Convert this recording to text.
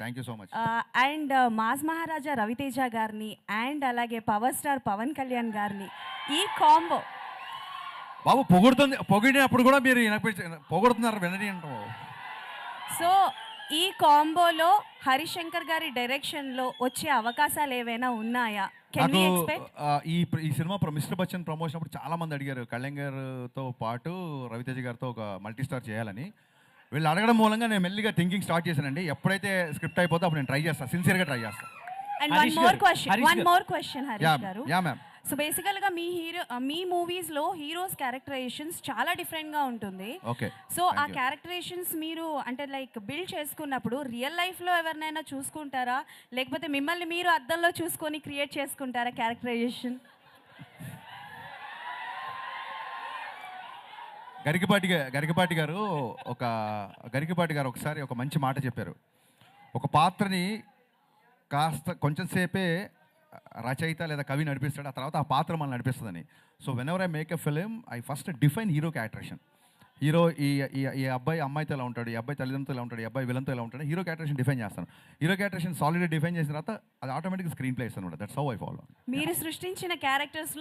Thank you so much and mass Maharaja Raviteja గారిని and అలాగే power star Pawan Kalyan గారిని ఈ కాంబో బాబు పొగుడుతుంది పొగిడినప్పుడు కూడా మీరు పొగుడుతున్నారు వినని అంటాం సో ఈ కాంబోలో హరిశంకర్ గారి డైరెక్షన్లో వచ్చే అవకాశాలు ఏవైనా ఉన్నాయా? కెన్ నాకు ఈ ఈ సినిమా మిస్టర్ బచ్చన్ ప్రమోషన్ అప్పుడు చాలా మంది అడిగారు. కళ్యాణ్ గారితో పాటు రవితేజ గారితో ఒక మల్టీ స్టార్ చేయాలని. వీళ్ళు అడగడం మూలంగా నేను మెల్లిగా థింకింగ్ స్టార్ట్ చేశానండి. ఎప్పుడైతే స్క్రిప్ట్ అయిపోతే అప్పుడు నేను ట్రై చేస్తాను సిన్సియర్గా ట్రై చేస్తాను and one more question one. More question Harish గారు. యా మ్యామ్ సో బేసికల్గా మీ హీరో మీ మూవీస్లో హీరోస్ క్యారెక్టరైజేషన్స్ చాలా డిఫరెంట్గా ఉంటుంది. సో ఆ క్యారెక్టరైజేషన్స్ మీరు అంటే లైక్ బిల్డ్ చేసుకున్నప్పుడు రియల్ లైఫ్లో ఎవరినైనా చూసుకుంటారా? లేకపోతే మిమ్మల్ని మీరు అద్దంలో చూసుకొని క్రియేట్ చేసుకుంటారా క్యారెక్టరైజేషన్ గరికపాటి గరికపాటి గారు ఒక గరికపాటి గారు ఒకసారి ఒక మంచి మాట చెప్పారు. ఒక పాత్రని కాస్త కొంచెంసేపే రచయిత లేదా కవి నడిపిస్తాడు ఆ తర్వాత ఆ పాత్ర మనల్ని నడిపిస్తుందని. So whenever I make a film I first define hero characterisation hero ఈ ఈ అబ్బాయి అమ్మాయితో ఎలా ఉంటాడు ఈ అబ్బాయి తల్లిదండ్రులతో ఎలా ఉంటాడు ఈ అబ్బాయి విలంతో ఎలా ఉంటాడు హీరో క్యారెక్టరేషన్ డిఫైన్ చేస్తాను. హీరో క్యారెక్టరేషన్ సాలిడ్ డిఫైన్ చేసిన తర్వాత అది ఆటోమేటిక్ స్క్రీన్ ప్లే ఇస్తాను దట్స్ హౌ ఐ ఫాలో మీరు సృష్టించిన క్యారెక్టర్స్